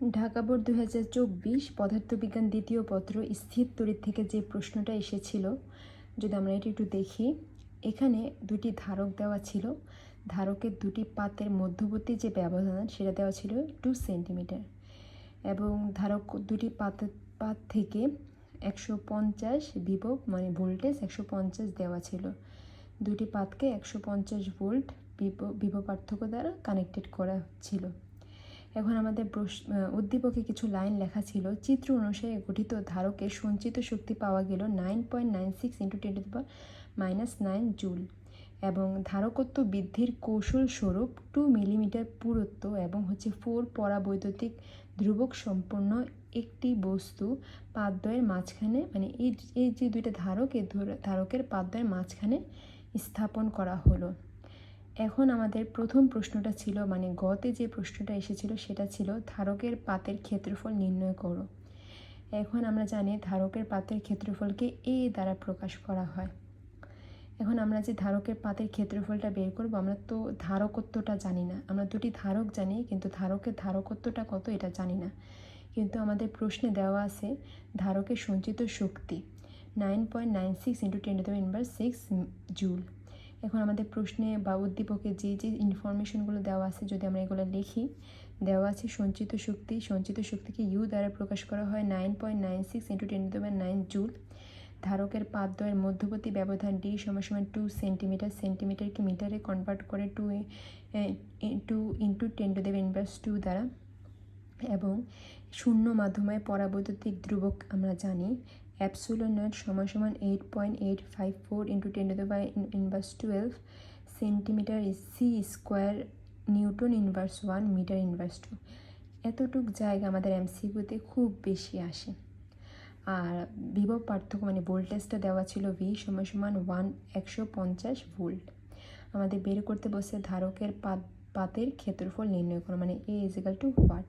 Dhaka board দু হাজার চব্বিশ পদার্থবিজ্ঞান দ্বিতীয় পত্র স্থির তড়িৎ থেকে যে প্রশ্নটা এসেছিল, যদি আমরা এটি একটু দেখি, এখানে দুটি ধারক দেওয়া ছিল। ধারকের দুটি পাতের মধ্যবর্তী যে ব্যবধান, সেটা দেওয়া ছিল টু সেন্টিমিটার। এবং ধারক দুটি পাতের পাত থেকে একশো পঞ্চাশ বিভব মানে ভোল্টেজ একশো পঞ্চাশ দেওয়া ছিল। দুটি পাতকে একশো পঞ্চাশ ভোল্ট বিভব পার্থক্য দ্বারা কানেক্টেড করা ছিল। এখন আমাদের উদ্দীপকে কিছু লাইন লেখা ছিল। চিত্র অনুসারে গঠিত ধারকের সঞ্চিত শক্তি পাওয়া গেল nine point nine six into ten to minus nine joule এবং ধারকত্ব বৃদ্ধির কৌশল স্বরূপ টু মিলিমিটার পুরুত্ব এবং হচ্ছে ফোর পরাবৈদ্যুতিক ধ্রুবক সম্পন্ন একটি বস্তু পাদদ্বয়ের মাঝখানে মানে এই এই যে দুইটা ধারক এই ধারকের পাদদ্বয়ের মাঝখানে স্থাপন করা হলো। এখন আমাদের প্রথম প্রশ্নটা ছিল মানে গতে যে প্রশ্নটা এসেছিল সেটা ছিল, ধারকের পাতের ক্ষেত্রফল নির্ণয় করো। এখন আমরা জানি ধারকের পাতের ক্ষেত্রফলকে এ দ্বারা প্রকাশ করা হয়। এখন আমরা যে ধারকের পাতের ক্ষেত্রফলটা বের করব, আমরা তো ধারকত্বটা জানি না। আমরা দুটি ধারক জানি, কিন্তু ধারকের ধারকত্বটা কত এটা জানি না। কিন্তু আমাদের প্রশ্নে দেওয়া আছে, ধারকের সঞ্চিত শক্তি nine point nine six into ten to six joule এখন আমাদের প্রশ্নে বা উদ্দীপকে যে যে ইনফরমেশনগুলো দেওয়া আছে, যদি আমরা এগুলো লিখি, দেওয়া আছে সঞ্চিত শক্তি, সঞ্চিত শক্তিকে ইউ দ্বারা প্রকাশ করা হয় nine point nine six into ten to nine joule ধারকের পাদদ্বয়ের মধ্যবর্তী ব্যবধান ডি সমান টু সেন্টিমিটার সেন্টিমিটারকে মিটারে কনভার্ট করে two two into ten to দেবে ইনভার্স টু দ্বারা। এবং শূন্য মাধ্যমে পরাবৈদ্যুতিক ধ্রুবক আমরা জানি অ্যাপসুলন নট সমান সমান eight point eight five four into ten to by inverse twelve centimetre C square newton inverse one metre inverse two এতটুক জায়গা আমাদের এমসিকিউতে খুব বেশি আসে। আর বিভব পার্থক্য মানে ভোল্টেজটা দেওয়া ছিল ভি সমান সমান ওয়ান একশো পঞ্চাশ ভোল্ট আমাদের বের করতে বসে ধারকের পাত, পাতের ক্ষেত্রফল নির্ণয় করো মানে এ ইজিক্যাল টু হোয়াট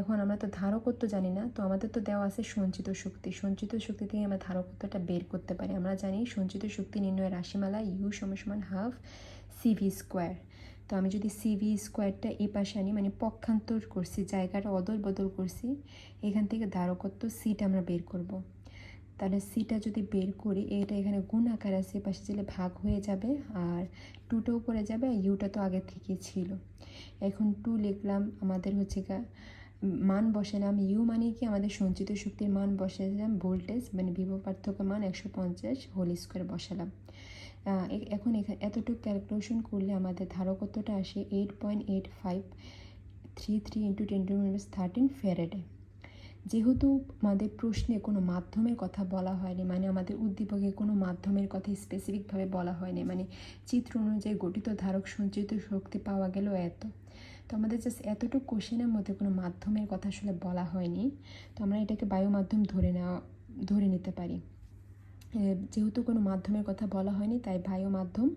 এখন আমরা তো ধারকত্ব জানি না, তো আমাদের তো দেওয়া আছে সঞ্চিত শক্তি। সঞ্চিত শক্তি থেকে আমরা ধারকত্বটা বের করতে পারি। আমরা জানি সঞ্চিত শক্তি নির্ণয়ের রাশিমালা ইউ সমান সমান হাফ সিভি স্কোয়ার তো আমি যদি সিভি স্কোয়ারটা এই পাশে আনি মানে পক্ষান্তর করছি, জায়গাটা অদল বদল করছি, এখান থেকে ধারকত্ব সিট আমরা বের করব। তাহলে সিটা যদি বের করি, এটা এখানে গুণ আকার আছে পাশে দিলে ভাগ হয়ে যাবে, আর টুটাও পড়ে যাবে, আর ইউটা তো আগে থেকে ছিল। এখন টু লিখলাম, আমাদের হচ্ছে গা মান বসালাম ইউ মানে কি আমাদের সঞ্চিত শক্তির মান বসালাম ভোল্টেজ মানে বিভব পার্থক্য মান একশো পঞ্চাশ হোল স্কোয়ার বসালাম। এখন এখানে এতটুকু ক্যালকুলেশন করলে আমাদের ধারকত্বটা আসে? Eight point eight five three three into ten to thirteen ফ্যারেডে যেহেতু আমাদের প্রশ্নে কোনো মাধ্যমের কথা বলা হয়নি মানে আমাদের উদ্দীপকে কোনো মাধ্যমের কথা স্পেসিফিকভাবে বলা হয়নি মানে চিত্র অনুযায়ী গঠিত ধারক সঞ্চিত শক্তি পাওয়া গেল এত। তো আমাদের জাস্ট এতটুকু কোশ্চেনের মধ্যে কোনো মাধ্যমের কথা আসলে বলা হয়নি। তো আমরা এটাকে বায়ু মাধ্যম ধরে নেওয়া, ধরে নিতে পারি। যেহেতু কোনো মাধ্যমের কথা বলা হয়নি, তাই বায়ু মাধ্যম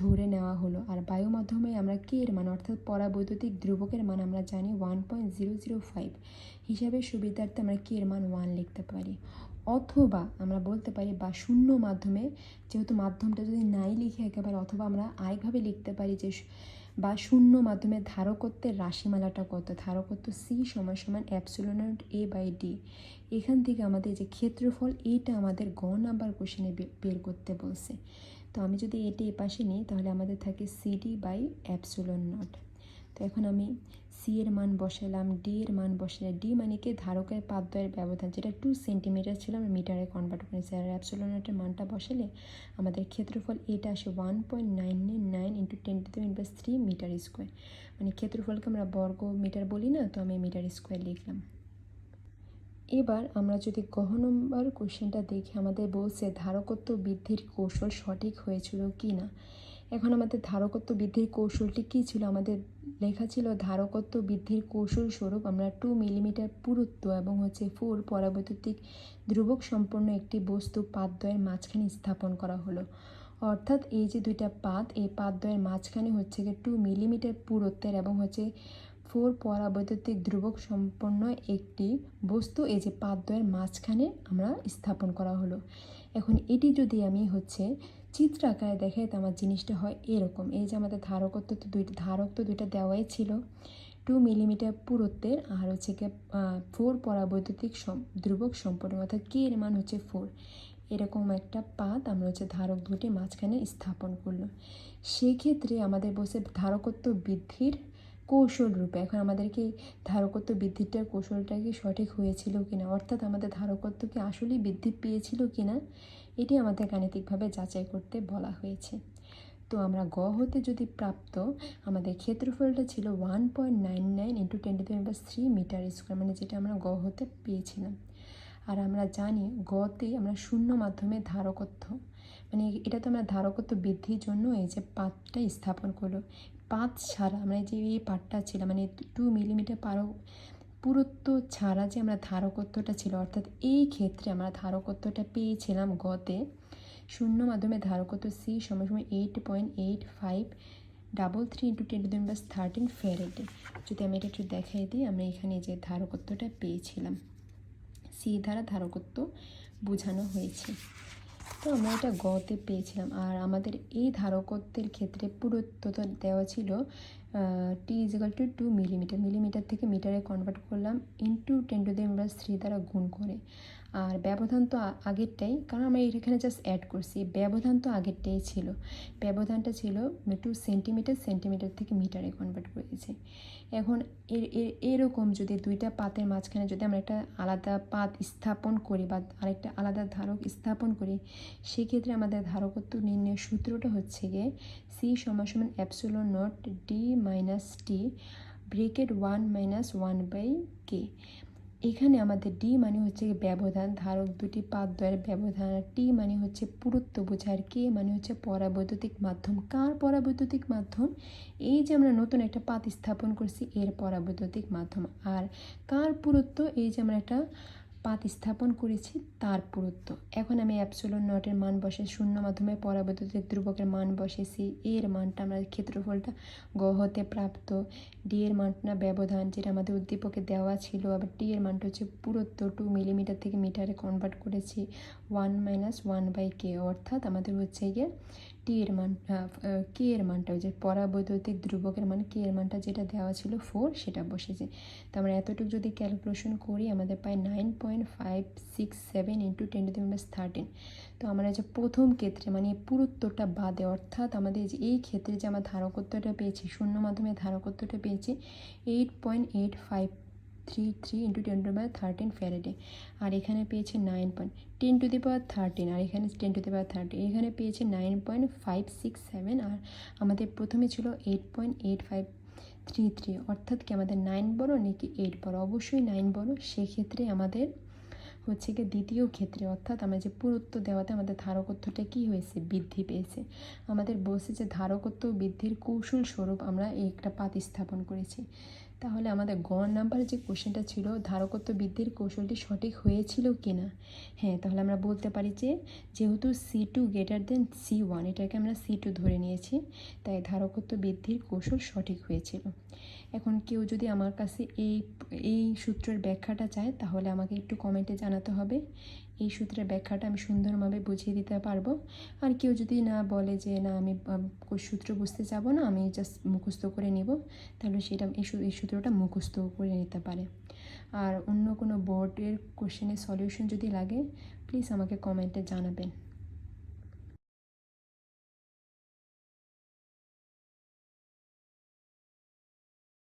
ধরে নেওয়া হলো। আর বায়ু মাধ্যমে আমরা কে এর মান? অর্থাৎ পরাবৈদ্যুতিক ধ্রুবকের মান আমরা জানি one point zero zero five হিসাবে সুবিধার্থে আমরা কে এর মান ওয়ান লিখতে পারি? অথবা আমরা বলতে পারি বা শূন্য মাধ্যমে, যেহেতু মাধ্যমটা যদি নাই লিখে একেবারে, অথবা আমরা আরেকভাবে লিখতে পারি যে বা শূন্য মাধ্যমে ধারকত্বের রাশিমালাটা কত? ধারকত্ব সি সমান সমান অ্যাপসুলনট এ বাই ডি এখান থেকে আমাদের যে ক্ষেত্রফল এইটা আমাদের গ নাম্বার কোশ্চেনে বের করতে বলছে। তো আমি যদি এটা এ পাশে নিই, তাহলে আমাদের থাকে সিডি বাই অ্যাপসুলন নট। তো এখন আমি সি এর মান বসালাম ডি এর মান বসালাম ডি মানে কি? ধারকের পাদ্বয়ের ব্যবধান। যেটা টু সেন্টিমিটার ছিল আমরা মিটারে কনভার্ট করেছি। আর অ্যাপসুলন নটের মানটা বসালে আমাদের ক্ষেত্রফল এটা আসে one point nine nine into ten to inverse three metre square মানে ক্ষেত্রফলকে আমরা বর্গ মিটার বলি না, তো আমি মিটার স্কোয়ার লিখলাম। এবার আমরা যদি গহ নম্বর কোশ্চেনটা দেখি, আমাদের বলছে ধারকত্ব বৃদ্ধির কৌশল সঠিক হয়েছিল কি না এখন আমাদের ধারকত্ব বৃদ্ধির কৌশলটি কী ছিল? আমাদের লেখা ছিল ধারকত্ব বৃদ্ধির কৌশল স্বরূপ আমরা টু মিলিমিটার পুরুত্ব এবং হচ্ছে ফোর পরাবৈদ্যুতিক ধ্রুবক সম্পন্ন একটি বস্তু পাতদ্বয়ের মাঝখানে স্থাপন করা হলো। অর্থাৎ এই যে দুইটা পাত এই পাতদ্বয়ের মাঝখানে হচ্ছে গিয়ে টু মিলিমিটার পুরুত্বের এবং হচ্ছে ফোর পরাবৈদ্যুতিক ধ্রুবক সম্পন্ন একটি বস্তু এই যে পাদদ্বয়ের মাঝখানে আমরা স্থাপন করা হলো। এখন এটি যদি আমি হচ্ছে চিত্র আকারে দেখাই আমার জিনিসটা হয় এরকম। এই যে আমাদের ধারকত্ব তো দুইটা ধারক তো দুইটা দেওয়াই ছিল। টু মিলিমিটার পুরুত্বের আর হচ্ছে গিয়ে ফোর পরাবৈদ্যুতিক ধ্রুবক সম্পন্ন অর্থাৎ কে এর মান হচ্ছে ফোর? এরকম একটা পাত আমরা হচ্ছে ধারক দুটি মাঝখানে স্থাপন করল সেক্ষেত্রে আমাদের বসে ধারকত্ব বৃদ্ধির কৌশল রূপে। এখন আমাদেরকে ধারকত্ব বৃদ্ধিটার কৌশলটা কি সঠিক হয়েছিল কি না অর্থাৎ আমাদের ধারকত্ব কি আসলেই বৃদ্ধি পেয়েছিল কি না এটি আমাদের গাণিতিকভাবে যাচাই করতে বলা হয়েছে। তো আমরা গ হতে যদি প্রাপ্ত, আমাদের ক্ষেত্রফলটা ছিল one point nine nine into ten to plus three metre square মানে যেটা আমরা গ হতে পেয়েছিলাম। আর আমরা জানি গতে আমরা শূন্য মাধ্যমে ধারকত্ব। মানে এটা তো আমরা ধারকত্ব বৃদ্ধির জন্য এই যে পাতটা স্থাপন করল। পাত ছাড়া আমরা যে এই পাতটা ছিল মানে টু মিলিমিটার পারো পুরুত্ব ছাড়া যে আমরা ধারকত্বটা ছিল, অর্থাৎ এই ক্ষেত্রে আমরা ধারকত্বটা পেয়েছিলাম গতে। শূন্য মাধ্যমে ধারকত্ব সি সময় সময় eight point eight five double three into ten to thirteen ফেরেটে যদি আমি এটা একটু দেখাই দিই, আমরা এখানে যে ধারকত্বটা পেয়েছিলাম। সি দ্বারা ধারকত্ব বোঝানো হয়েছে। তো আমরা এটা গতে পেয়েছিলাম। আর আমাদের এই ধারকত্বের ক্ষেত্রে পুরুত্বটা দেওয়া ছিল T equal to two millimetre millimetre থেকে মিটারে কনভার্ট করলাম ইন্টু টেন টু দি আমরা থ্রি দ্বারা গুণ করে। আর ব্যবধান তো আগেরটাই, কারণ আমরা এখানে জাস্ট অ্যাড করছি। ব্যবধান তো আগেরটাই ছিল। ব্যবধানটা ছিল টু সেন্টিমিটার সেন্টিমিটার থেকে মিটারে কনভার্ট করেছি। এখন এর এর, এরকম যদি দুইটা পাতের মাঝখানে যদি আমরা একটা আলাদা পাত স্থাপন করি বা আরেকটা আলাদা ধারক স্থাপন করি, সেক্ষেত্রে আমাদের ধারকত্ব নির্ণয়ের সূত্রটা হচ্ছে গিয়ে সি সমান সমান epsilon naught D minus T bracket one minus one by K এখানে আমাদের ডি মানে হচ্ছে ব্যবধান। ধারক দুটি পাত দ্বয়ের ব্যবধান। আর টি মানে হচ্ছে পুরুত্ব বোঝার কে মানে হচ্ছে পরাবৈদ্যুতিক মাধ্যম। কার পরাবৈদ্যুতিক মাধ্যম? এই যে আমরা নতুন একটা পাত স্থাপন করছি, এর পরাবৈদ্যুতিক মাধ্যম। আর কার পুরুত্ব? এই যে আমরা একটা পাত স্থাপন করেছি, তার পুরুত্ব। এখন আমি অ্যাপসোলন নটের মান বসে শূন্য মাধ্যমে পরাবৈদ্যুতিক ধ্রুবকের মান বসেছি এর মানটা আমরা ক্ষেত্রফলটা গ হতে প্রাপ্ত। ডি এর মানটা ব্যবধান, যেটা আমাদের উদ্দীপকে দেওয়া ছিল, আবার টি এর মানটা হচ্ছে পুরুত্ব টু মিলিমিটার থেকে মিটারে কনভার্ট করেছি one minus one by K অর্থাৎ আমাদের হচ্ছে গিয়ে টি এর মান কে এর মানটা যে পরাবৈদ্যুতিক ধ্রুবকের মান কে এর মানটা যেটা দেওয়া ছিল ফোর সেটা বসেছে। তো আমরা এতটুকু যদি ক্যালকুলেশন করি, আমাদের পাই nine point five six seven into ten to plus thirteen তো আমরা যে প্রথম ক্ষেত্রে মানে পুরুত্বটা বাদে, অর্থাৎ আমাদের যে এই ক্ষেত্রে যে আমরা ধারকত্বটা পেয়েছি, শূন্য মাধ্যমে ধারকত্বটা পেয়েছি eight point eight five three three into ten to power thirteen ফ্যারেডে আর এখানে পেয়েছে nine point ten to the power thirteen আর এখানে ten to the power thirteen এখানে পেয়েছে nine point five six seven আর আমাদের প্রথমে ছিল eight point eight five three three অর্থাৎ কি আমাদের নাইন বড় নাকি এইট বড়? অবশ্যই নাইন বড়, সেক্ষেত্রে আমাদের হচ্ছে গিয়ে দ্বিতীয় ক্ষেত্রে, অর্থাৎ আমরা যে পুরুত্ব দেওয়াতে আমাদের ধারকত্বটা কি হয়েছে? বৃদ্ধি পেয়েছে। আমাদের বসে যে ধারকত্ব বৃদ্ধির কৌশল স্বরূপ আমরা এই একটা পাত স্থাপন করেছি। তাহলে আমাদের গ নাম্বার যে কোশ্চেনটা ছিল, ধারকত্ব বৃদ্ধির কৌশলটি সঠিক হয়েছিল কি না হ্যাঁ তাহলে আমরা বলতে পারি যে, যেহেতু C two greater than C one এটাকে আমরা সি টু ধরে নিয়েছি, তাই ধারকত্ব বৃদ্ধির কৌশল সঠিক হয়েছিল। এখন কেউ যদি আমার কাছে এই এই সূত্রের ব্যাখ্যাটা চায়, তাহলে আমাকে একটু কমেন্টে জানাতে হবে। এই সূত্রের ব্যাখ্যাটা আমি সুন্দরভাবে বুঝিয়ে দিতে পারব। আর কেউ যদি না বলে যে, না, আমি সূত্র বুঝতে চাবো না, আমি জাস্ট মুখস্থ করে নিব, তাহলে সেটা, এই সূত্রটা মুখস্থ করে নিতে পারে। আর অন্য কোনো বোর্ডের কোশ্চেনের সলিউশন যদি লাগে প্লিজ আমাকে কমেন্টে জানাবেন।